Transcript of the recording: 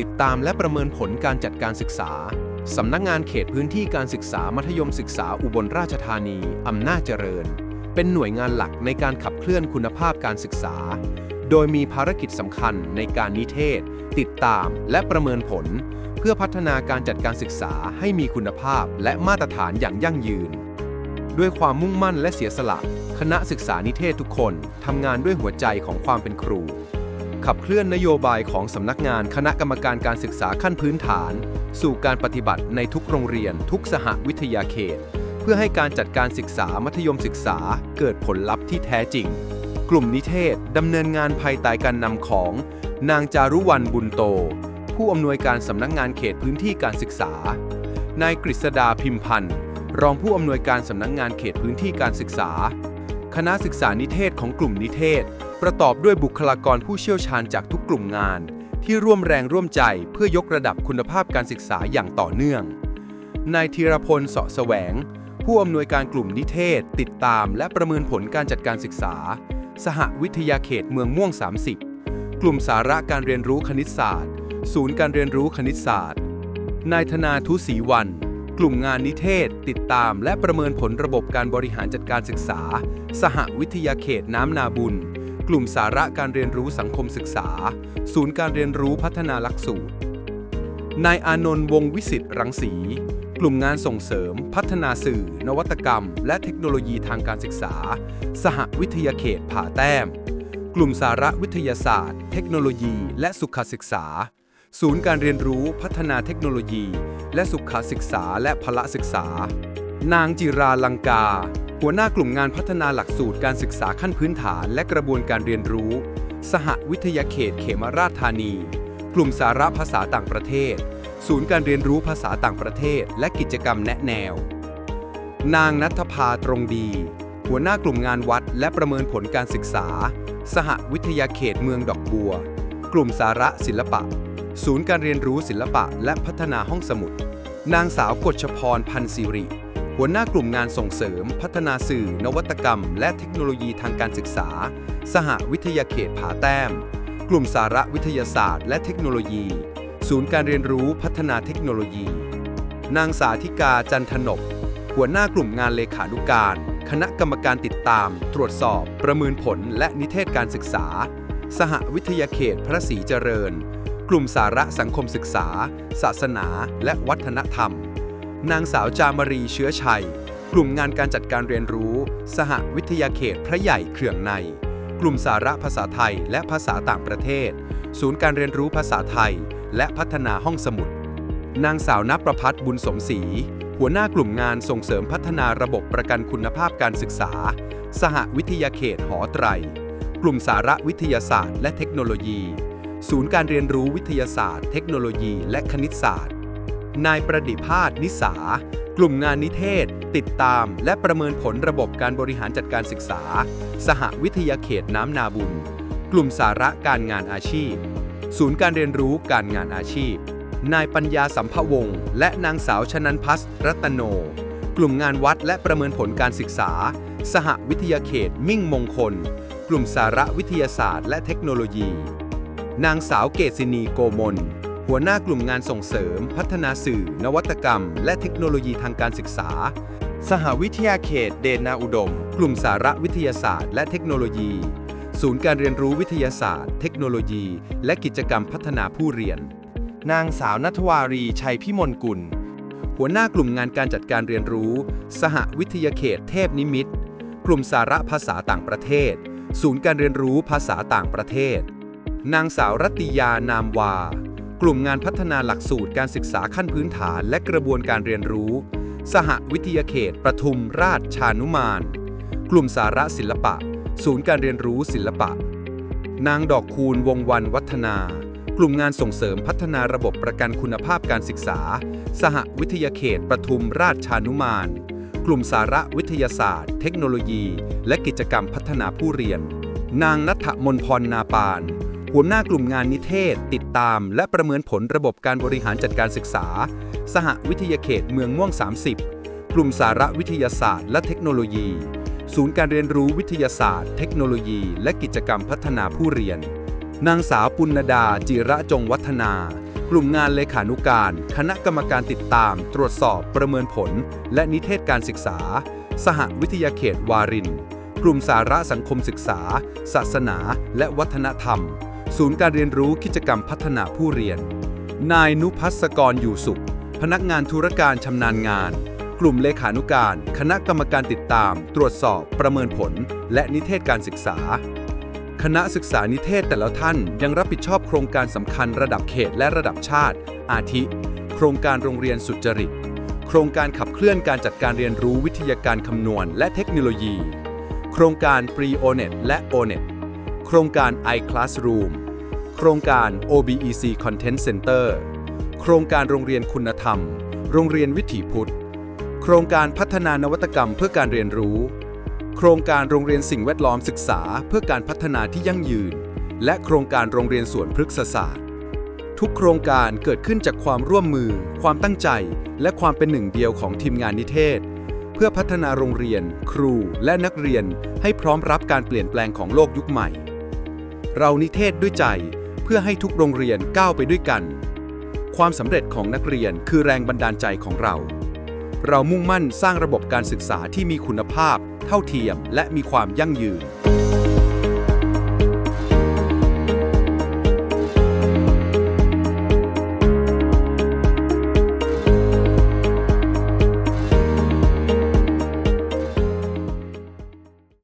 ติดตามและประเมินผลการจัดการศึกษา สำนักงานเขตพื้นที่การศึกษามัธยมศึกษาอุบลราชธานี อำนาจเจริญ เป็นหน่วยงานหลักในการขับเคลื่อนคุณภาพการศึกษา โดยมีภารกิจสำคัญในการนิเทศ ติดตามและประเมินผล เพื่อพัฒนาการจัดการศึกษาให้มีคุณภาพและมาตรฐานอย่างยั่งยืน ด้วยความมุ่งมั่นและเสียสละ คณะศึกษานิเทศทุกคนทำงานด้วยหัวใจของความเป็นครู ขับเคลื่อนนโยบายของสำนักงานคณะกรรมการการศึกษาขั้นพื้นฐาน สู่การปฏิบัติในทุกโรงเรียน ทุกสหวิทยาเขต เพื่อให้การจัดการศึกษามัธยมศึกษาเกิดผลลัพธ์ที่แท้จริง กลุ่มนิเทศดำเนินงานภายใต้การนำของ นางจารุวรรณบุญโต ผู้อำนวยการสำนักงานเขตพื้นที่การศึกษา นายกฤษดาพิมพันธ์รองผู้อำนวยการสำนักงานเขตพื้นที่การศึกษา คณะศึกษานิเทศของกลุ่มนิเทศ ประกอบด้วยบุคลากรผู้เชี่ยวชาญจากทุกกลุ่มงาน ที่ร่วมแรงร่วมใจเพื่อยกระดับคุณภาพการศึกษาอย่างต่อเนื่อง นายธีรพลเสาะแสวง ผู้อำนวยการกลุ่มนิเทศ ติดตาม และประเมินผลการจัดการศึกษา สหวิทยาเขตเมืองม่วง 30 กลุ่มสาระการเรียนรู้คณิตศาสตร์ ศูนย์การเรียนรู้คณิตศาสตร์ นายธนาทุศรีวันกลุ่มงานนิเทศ ติดตาม และประเมินผลระบบการบริหารจัดการศึกษา สหวิทยาเขตน้ำนาบุญ กลุ่มสาระการเรียนรู้สังคมศึกษา ศูนย์การเรียนรู้พัฒนาหลักสูตร นายอานนท์วงวิสิตรังสี กลุ่มงานส่งเสริม พัฒนาสื่อ นวัตกรรม และเทคโนโลยีทางการศึกษา สหวิทยาเขตผาแต้ม กลุ่มสาระวิทยาศาสตร์ เทคโนโลยี และสุขศึกษา ศูนย์การเรียนรู้พัฒนาเทคโนโลยี และสุขศึกษาและพละศึกษา นางจิราลังกา หัวหน้ากลุ่มงานพัฒนาหลักสูตรการศึกษาขั้นพื้นฐานและกระบวนการเรียนรู้ สหวิทยาเขตเขมราชธานี กลุ่มสาระภาษาต่างประเทศ ศูนย์การเรียนรู้ภาษาต่างประเทศ และกิจกรรมแนะแนว นางนัทภาตรงดี หัวหน้ากลุ่มงานวัดและประเมินผลการศึกษา สหวิทยาเขตเมืองดอกบัว กลุ่มสาระศิลปะ ศูนย์การเรียนรู้ศิลปะและพัฒนาห้องสมุด นางสาวกฎชพรพันธ์สิริ หัวหน้ากลุ่มงานส่งเสริม พัฒนาสื่อ นวัตกรรม และเทคโนโลยีทางการศึกษา สหวิทยาเขตผาแต้ม กลุ่มสาระวิทยาศาสตร์ และเทคโนโลยี ศูนย์การเรียนรู้พัฒนาเทคโนโลยี นางสาธิกาจันทนก หัวหน้ากลุ่มงานเลขานุการ คณะกรรมการติดตาม ตรวจสอบ ประเมินผล และนิเทศการศึกษา สหวิทยาเขตพระศรีเจริญ กลุ่มสาระสังคมศึกษา ศาสนา และวัฒนธรรม นางสาวจามรีเชื้อชัย กลุ่มงานการจัดการเรียนรู้ สหวิทยาเขตพระใหญ่เขื่องใน กลุ่มสาระภาษาไทยและภาษาต่างประเทศ ศูนย์การเรียนรู้ภาษาไทย และพัฒนาห้องสมุด นางสาวนับประพัฒน์บุญสมศรีหัวหน้ากลุ่มงานส่งเสริมพัฒนาระบบประกันคุณภาพการศึกษา สหวิทยาเขตหอไตร กลุ่มสาระวิทยาศาสตร์ และเทคโนโลยี ศูนย์การเรียนรู้วิทยาศาสตร์ เทคโนโลยี และคณิตศาสตร์ นายประดิภาสนิสา กลุ่มงานนิเทศ ติดตาม และประเมินผลระบบการบริหารจัดการศึกษา สหวิทยาเขตน้ำนาบุญ กลุ่มสาระการงานอาชีพ ศูนย์การเรียนรู้การงานอาชีพ นายปัญญาสัมภวงศ์และนางสาวชนันพัสรัตโน กลุ่มงานวัดและประเมินผลการศึกษา สหวิทยาเขตมิ่งมงคล กลุ่มสาระวิทยาศาสตร์ และเทคโนโลยี นางสาวเกษินีโกมล หัวหน้ากลุ่มงานส่งเสริม พัฒนาสื่อ นวัตกรรม และเทคโนโลยีทางการศึกษา สหวิทยาเขต เดนนาอุดม กลุ่มสาระวิทยาศาสตร์ และเทคโนโลยี ศูนย์การเรียนรู้วิทยาศาสตร์ เทคโนโลยี และกิจกรรมพัฒนาผู้เรียน นางสาวนัทวารีชัยพิมลกุล หัวหน้ากลุ่มงานการจัดการเรียนรู้ สหวิทยาเขต เทพนิมิตรกลุ่มสาระภาษาต่างประเทศ ศูนย์การเรียนรู้ภาษาต่างประเทศ นางสาวรัตติยานามวา กลุ่มงานพัฒนาหลักสูตรการศึกษาขั้นพื้นฐานและกระบวนการเรียนรู้ สหวิทยาเขต ประทุมราชชานุมาน กลุ่มสาระศิลปะ ศูนย์การเรียนรู้ศิลปะ นางดอกคูณวงวันวัฒนา กลุ่มงานส่งเสริมพัฒนาระบบประกันคุณภาพการศึกษา สหวิทยาเขต ประทุมราชชานุมาน กลุ่มสาระวิทยาศาสตร์ เทคโนโลยี และกิจกรรมพัฒนาผู้เรียน นางนัทมนพรนาปาน หัวหน้ากลุ่มงานนิเทศ ติดตาม และประเมินผลระบบการบริหารจัดการศึกษา สหวิทยาเขตเมืองม่วง 30 กลุ่มสาระวิทยาศาสตร์ และเทคโนโลยี ศูนย์การเรียนรู้วิทยาศาสตร์ เทคโนโลยี และกิจกรรมพัฒนาผู้เรียน นางสาวปุณดา จิระจงวัฒนา กลุ่มงานเลขานุการ คณะกรรมการติดตาม ตรวจสอบประเมินผล และนิเทศการศึกษา สหวิทยาเขตวารินกลุ่มสาระสังคมศึกษา ศาสนา และวัฒนธรรม ศูนย์การเรียนรู้กิจกรรมพัฒนาผู้เรียน นายนุพัศกรอยู่สุข พนักงานธุรการชำนาญงาน กลุ่มเลขานุการ คณะกรรมการติดตาม ตรวจสอบ ประเมินผล และนิเทศการศึกษา คณะศึกษานิเทศแต่ละท่านยังรับผิดชอบโครงการสำคัญระดับเขตและระดับชาติ อาทิ โครงการโรงเรียนสุจริต โครงการขับเคลื่อนการจัดการเรียนรู้วิทยาการคำนวณ และเทคโนโลยี โครงการ Pre ONET และ ONET โครงการ iClassroom โครงการ OBEC Content Center โครงการโรงเรียนคุณธรรม โรงเรียนวิถีพุทธ โครงการพัฒนานวัตกรรมเพื่อการเรียนรู้ โครงการโรงเรียนสิ่งแวดล้อมศึกษาเพื่อการพัฒนาที่ยั่งยืน และโครงการโรงเรียนสวนพฤกษศาสตร์ ทุกโครงการเกิดขึ้นจากความร่วมมือ ความตั้งใจ และความเป็นหนึ่งเดียวของทีมงานนิเทศ เพื่อพัฒนาโรงเรียน ครู และนักเรียนให้พร้อมรับการเปลี่ยนแปลงของโลกยุคใหม่ เรานิเทศด้วยใจ เพื่อให้ทุกโรงเรียนก้าวไปด้วยกัน ความสำเร็จของนักเรียนคือแรงบันดาลใจของเรา เรามุ่งมั่นสร้างระบบการศึกษาที่มีคุณภาพ เท่าเทียม และมีความยั่งยืน